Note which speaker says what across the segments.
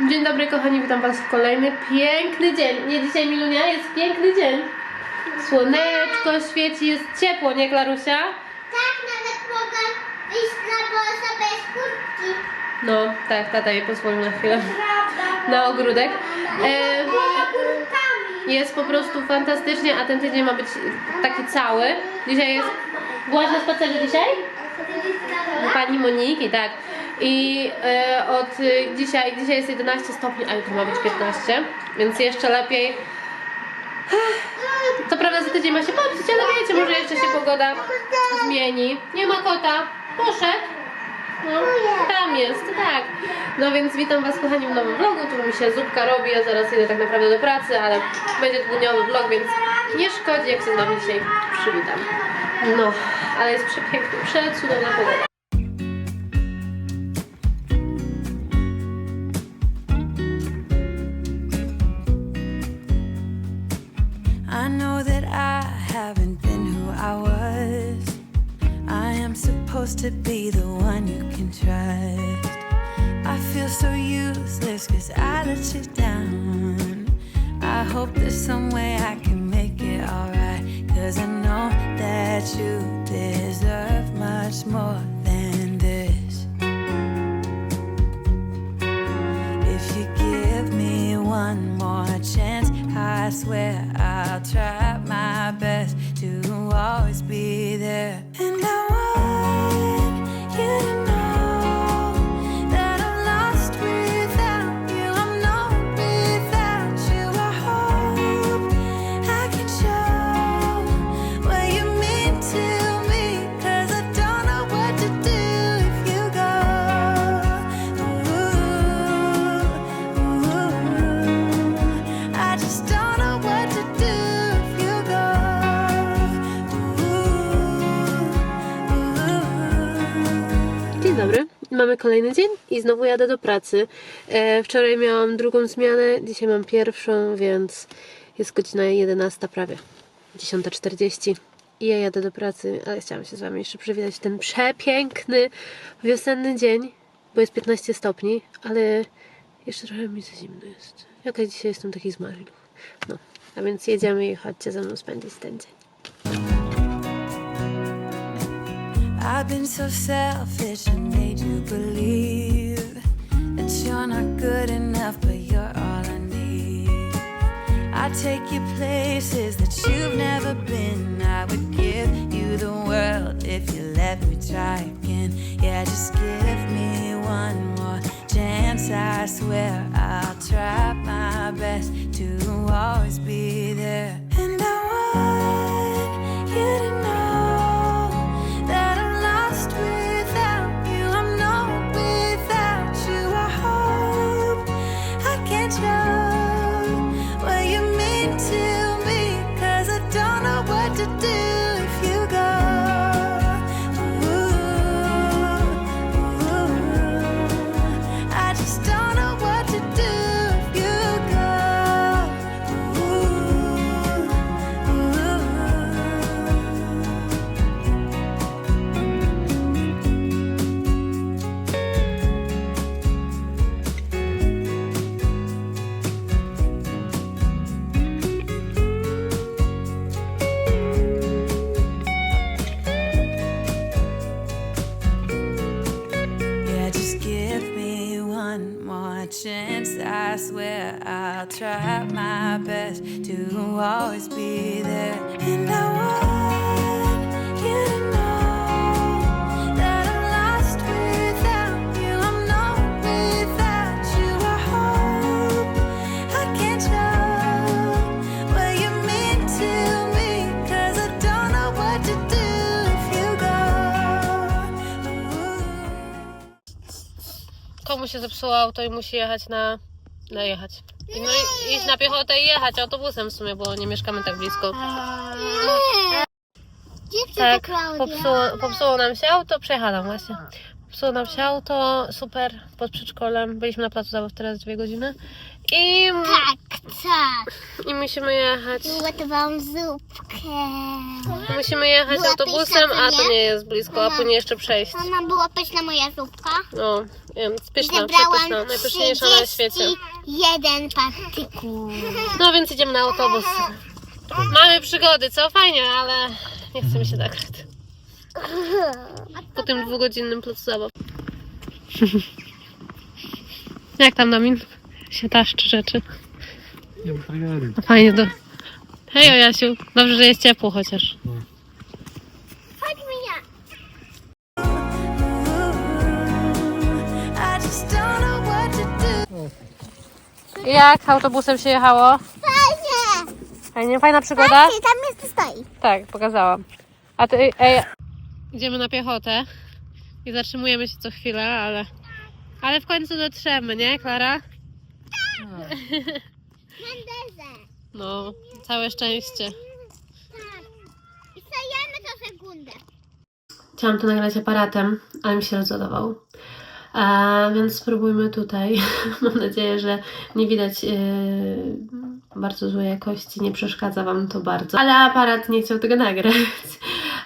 Speaker 1: Dzień dobry kochani, witam was w kolejny piękny dzień. Nie dzisiaj Milunia, jest piękny dzień. Słoneczko świeci, jest ciepło, nie Klarusia?
Speaker 2: Tak, nawet mogę wyjść na boso bez kurtki.
Speaker 1: No, tak, tata jej pozwolił na chwilę na ogródek. E, jest po prostu fantastycznie, a ten tydzień ma być taki cały. Dzisiaj jest... Byłaś na spacerze dzisiaj? U pani Moniki, tak. I e, od dzisiaj, dzisiaj jest 11 stopni, a jutro ma być 15, więc jeszcze lepiej. Co prawda za tydzień ma się popsuć, ale wiecie, może jeszcze się pogoda zmieni. Nie ma kota, poszedł. No, tam jest, tak. No więc witam Was kochani w nowym vlogu, tu mi się zupka robi, ja zaraz idę tak naprawdę do pracy, ale będzie dniowy vlog, więc nie szkodzi jak się z Wami dzisiaj przywitam. No, ale jest przepiękny, przecudowna pogoda.
Speaker 3: Haven't been who I was. I am supposed to be the one you can trust. I feel so useless cause I let you down. I hope there's some way I can make it alright. Cause I know that you deserve much more
Speaker 1: mamy kolejny dzień i znowu jadę do pracy. E, wczoraj miałam drugą zmianę, dzisiaj mam pierwszą, więc jest godzina 11 prawie, 10.40 i ja jadę do pracy, ale chciałam się z Wami jeszcze przywitać ten przepiękny wiosenny dzień, bo jest 15 stopni, ale jeszcze trochę mi za zimno jest. Jakaś dzisiaj jestem taki zmarzlik. No, a więc jedziemy i chodźcie ze mną spędzić ten dzień.
Speaker 3: I've been so selfish and made you believe that you're not good enough, but you're all I need. I take you places that you've never been. I would give you the world if you let me try again. Yeah, just give me one more chance. I swear I'll try my best to always be there. I'll try my best to always be there. And I want you to know that I'm lost without you. I'm not without you. I hope I can show what you mean to me. Cause I don't know what to do if you go.
Speaker 1: Komu się zepsuło auto i musi jechać na... na jechać. I No i iść na piechotę i jechać autobusem w sumie, bo nie mieszkamy tak blisko.
Speaker 2: Gdzie
Speaker 1: Tak, popsuło, popsuło nam się auto, przejechałam właśnie. Psuło nam się auto, super, pod przedszkolem. Byliśmy na placu zabaw teraz dwie godziny. I,
Speaker 2: Tak, tak.
Speaker 1: I musimy jechać.
Speaker 2: Ugotowałam zupkę.
Speaker 1: Musimy jechać
Speaker 2: Była
Speaker 1: autobusem,
Speaker 2: pyszna,
Speaker 1: a
Speaker 2: co
Speaker 1: to
Speaker 2: nie?
Speaker 1: nie jest blisko, a
Speaker 2: Mama.
Speaker 1: później jeszcze przejść.
Speaker 2: Mama, była pyszna moja zupka.
Speaker 1: No, więc pyszna, przepyszna,
Speaker 2: Zebrałam
Speaker 1: najpyszniejsza na świecie.
Speaker 2: 31 patyków.
Speaker 1: No więc idziemy na autobus. Mamy przygody, co? Fajnie, ale nie chcemy się nagrać. Po tym dwugodzinnym placu zabaw. Jak tam Domin? Się taszczy rzeczy.
Speaker 4: Nie ma tragedii.
Speaker 1: No Fajnie do... Hej Jasiu, dobrze, że jest ciepło chociaż.
Speaker 3: Do.
Speaker 1: Jak autobusem się jechało?
Speaker 2: Fajnie.
Speaker 1: Fajnie, fajna przygoda?
Speaker 2: Patrzcie, tam jest stoi.
Speaker 1: Tak, pokazałam. A ty, ej, idziemy na piechotę i zatrzymujemy się co chwilę, ale, ale w końcu dotrzemy, nie, Klara?
Speaker 2: Mendezę.
Speaker 1: No, całe szczęście.
Speaker 2: Tak. I stajemy co sekundę.
Speaker 1: Chciałam to nagrać aparatem, ale mi się rozładował. A, więc spróbujmy tutaj. Mam nadzieję, że nie widać yy, bardzo złej jakości, nie przeszkadza Wam to bardzo. Ale aparat nie chciał tego nagrać.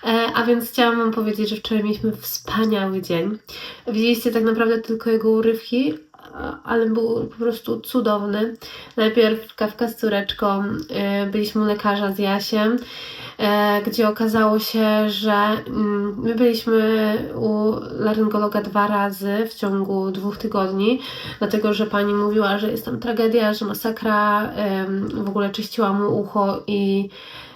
Speaker 1: E, a więc chciałam Wam powiedzieć, że wczoraj mieliśmy wspaniały dzień. Widzieliście tak naprawdę tylko jego urywki, ale był po prostu cudowny. Najpierw kawka z córeczką, yy, byliśmy u lekarza z Jasiem e, gdzie okazało się, że mm, my byliśmy u laryngologa dwa razy w ciągu dwóch tygodni, dlatego że pani mówiła, że jest tam tragedia, że masakra, em, w ogóle czyściła mu ucho i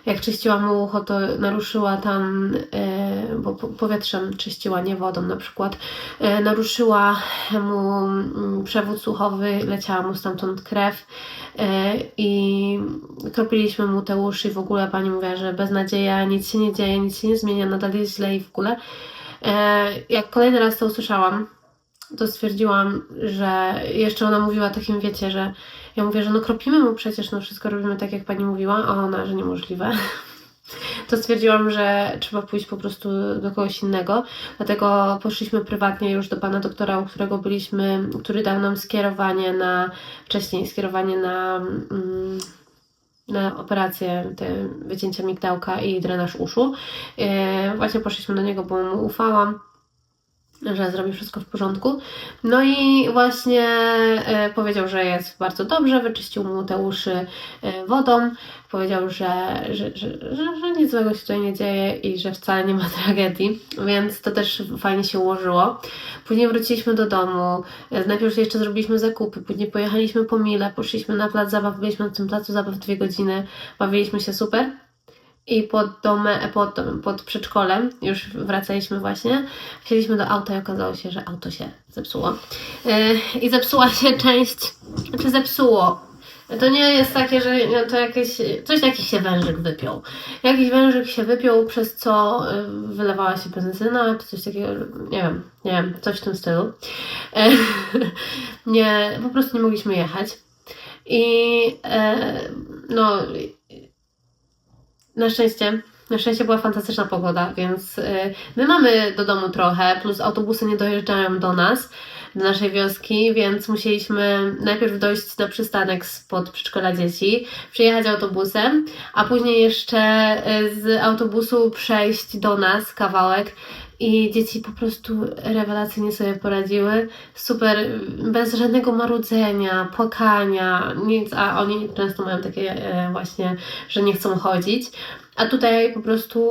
Speaker 1: jak czyściła mu ucho, to naruszyła tam, e, bo po- powietrzem czyściła, nie wodą na przykład, e, naruszyła mu mm, przewód słuchowy, leciała mu stamtąd krew e, i kropiliśmy mu te uszy i w ogóle pani mówiła, że beznadzieja, nic się nie dzieje, nic się nie zmienia, nadal jest źle i w ogóle. Jak kolejny raz to usłyszałam, to stwierdziłam, że jeszcze ona mówiła takim, wiecie, że ja mówię, że no kropimy mu przecież, no wszystko robimy tak, jak pani mówiła, a ona, że niemożliwe. To stwierdziłam, że trzeba pójść po prostu do kogoś innego. Dlatego poszliśmy prywatnie już do pana doktora, u którego byliśmy, który dał nam skierowanie na, wcześniej skierowanie na, mm, na operację te wycięcia migdałka i drenaż uszu. E, właśnie poszliśmy do niego, bo mu ufałam że zrobi wszystko w porządku. No i właśnie e, powiedział, że jest bardzo dobrze, wyczyścił mu te uszy e, wodą, powiedział, że, że, że, że, nic złego się tutaj nie dzieje i że wcale nie ma tragedii, więc to też fajnie się ułożyło. Później wróciliśmy do domu, e, najpierw jeszcze zrobiliśmy zakupy, później pojechaliśmy po mile, poszliśmy na plac zabaw, byliśmy na tym placu zabaw dwie godziny, bawiliśmy się super. I pod domem, pod, domem, pod przedszkolem, już wracaliśmy właśnie, wsiedliśmy do auta i okazało się, że auto się zepsuło. Yy, I zepsuła się część, znaczy zepsuło. To nie jest takie, że to jakieś, coś jakiś się wężyk wypiął. Jakiś wężyk się wypiął, przez co yy, wylewała się benzyna, czy coś takiego, nie wiem, nie wiem, coś w tym stylu. Yy, nie, po prostu nie mogliśmy jechać. I no, na szczęście, na szczęście była fantastyczna pogoda, więc y, my mamy do domu trochę, plus autobusy nie dojeżdżają do nas, do naszej wioski, więc musieliśmy najpierw dojść na przystanek spod przedszkola dzieci, przyjechać autobusem, a później jeszcze y, z autobusu przejść do nas kawałek. I dzieci po prostu rewelacyjnie sobie poradziły. Super, bez żadnego marudzenia, płakania, nic, a oni często mają takie e, właśnie, że nie chcą chodzić. A tutaj po prostu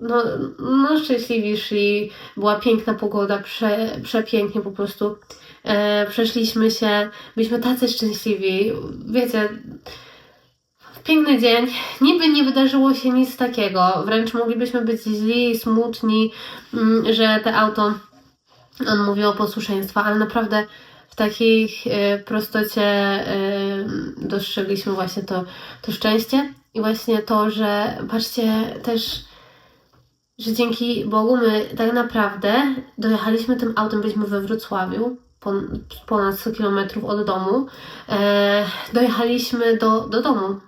Speaker 1: no, no szczęśliwi szli, była piękna pogoda, prze, przepięknie po prostu e, przeszliśmy się, byliśmy tacy szczęśliwi, wiecie, piękny dzień, niby nie wydarzyło się nic takiego, wręcz moglibyśmy być źli, smutni, mm, że te auto, on mówi o posłuszeństwa, ale naprawdę w takiej e, prostocie e, dostrzegliśmy właśnie to, to szczęście i właśnie to, że patrzcie też, że dzięki Bogu my tak naprawdę dojechaliśmy tym autem, byliśmy we Wrocławiu, pon- ponad 100 km od domu, e, dojechaliśmy do, do domu.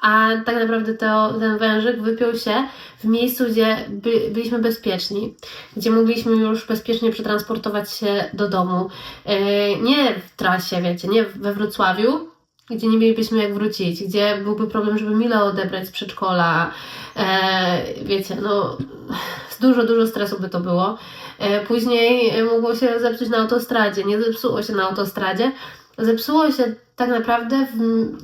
Speaker 1: A tak naprawdę to, ten wężyk wypiął się w miejscu, gdzie by, byliśmy bezpieczni, gdzie mogliśmy już bezpiecznie przetransportować się do domu. E, nie w trasie, wiecie, nie we Wrocławiu, gdzie nie mielibyśmy jak wrócić, gdzie byłby problem, żeby Milę odebrać z przedszkola. E, wiecie, no dużo, dużo stresu by to było. E, później mogło się zepsuć na autostradzie. Nie zepsuło się na autostradzie, zepsuło się tak naprawdę w,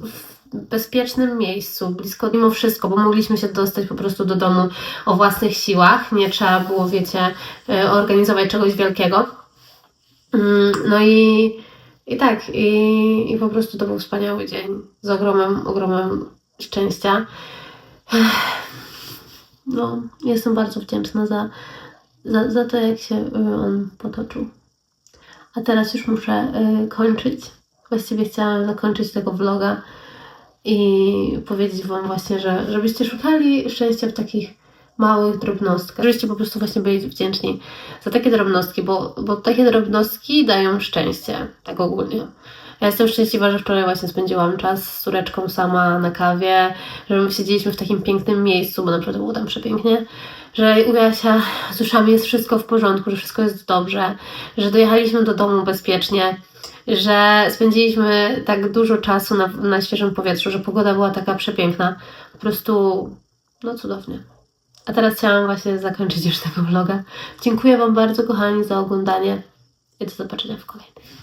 Speaker 1: w bezpiecznym miejscu, blisko mimo wszystko, bo mogliśmy się dostać po prostu do domu o własnych siłach. Nie trzeba było, wiecie, e, organizować czegoś wielkiego. Mm, No i, i tak, i, i po prostu to był wspaniały dzień z ogromem, ogromem szczęścia. No, jestem bardzo wdzięczna za, za, za to, jak się y, on potoczył. A teraz już muszę y, kończyć. Właściwie chciałam zakończyć tego vloga i powiedzieć Wam właśnie, że żebyście szukali szczęścia w takich małych drobnostkach. Żebyście po prostu właśnie byli wdzięczni za takie drobnostki, bo, bo takie drobnostki dają szczęście, tak ogólnie. Ja jestem szczęśliwa, że wczoraj właśnie spędziłam czas z córeczką sama na kawie, że my siedzieliśmy w takim pięknym miejscu, bo naprawdę było tam przepięknie, że u Jasia z uszami jest wszystko w porządku, że wszystko jest dobrze, że dojechaliśmy do domu bezpiecznie, że spędziliśmy tak dużo czasu na, na świeżym powietrzu, że pogoda była taka przepiękna. Po prostu, no cudownie. A teraz chciałam właśnie zakończyć już tego vloga. Dziękuję Wam bardzo, kochani, za oglądanie i do zobaczenia w kolejnym.